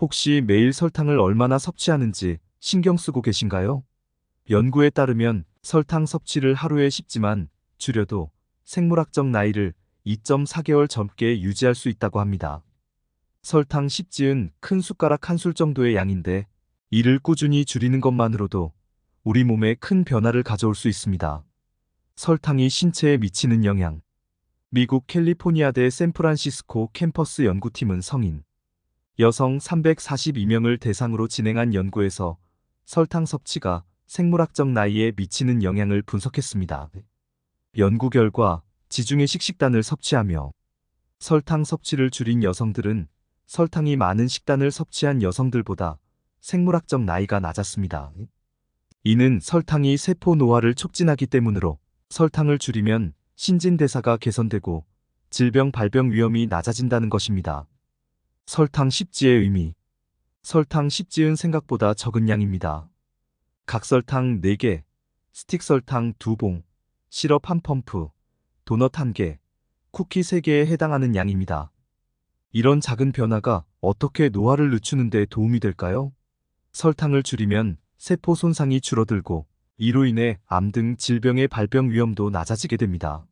혹시 매일 설탕을 얼마나 섭취하는지 신경 쓰고 계신가요? 연구에 따르면 설탕 섭취를 하루에 쉽지만 줄여도 생물학적 나이를 2.4개월 젊게 유지할 수 있다고 합니다. 설탕 10지은 큰 숟가락 한 술 정도의 양인데 이를 꾸준히 줄이는 것만으로도 우리 몸에 큰 변화를 가져올 수 있습니다. 설탕이 신체에 미치는 영향. 미국 캘리포니아대 샌프란시스코 캠퍼스 연구팀은 성인, 여성 342명을 대상으로 진행한 연구에서 설탕 섭취가 생물학적 나이에 미치는 영향을 분석했습니다. 연구 결과 지중해 식 식단을 섭취하며 설탕 섭취를 줄인 여성들은 설탕이 많은 식단을 섭취한 여성들보다 생물학적 나이가 낮았습니다. 이는 설탕이 세포 노화를 촉진하기 때문으로 설탕을 줄이면 신진대사가 개선되고 질병 발병 위험이 낮아진다는 것입니다. 설탕 10지의 의미 설탕 10지은 생각보다 적은 양입니다. 각설탕 4개, 스틱 설탕 2봉, 시럽 1펌프, 도넛 1개, 쿠키 3개에 해당하는 양입니다. 이런 작은 변화가 어떻게 노화를 늦추는 데 도움이 될까요? 설탕을 줄이면 세포 손상이 줄어들고 이로 인해 암 등 질병의 발병 위험도 낮아지게 됩니다.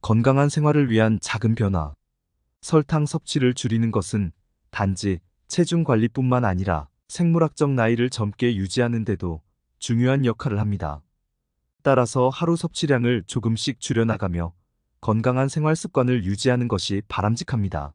건강한 생활을 위한 작은 변화. 설탕 섭취를 줄이는 것은 단지 체중 관리뿐만 아니라 생물학적 나이를 젊게 유지하는 데도 중요한 역할을 합니다. 따라서 하루 섭취량을 조금씩 줄여나가며 건강한 생활 습관을 유지하는 것이 바람직합니다.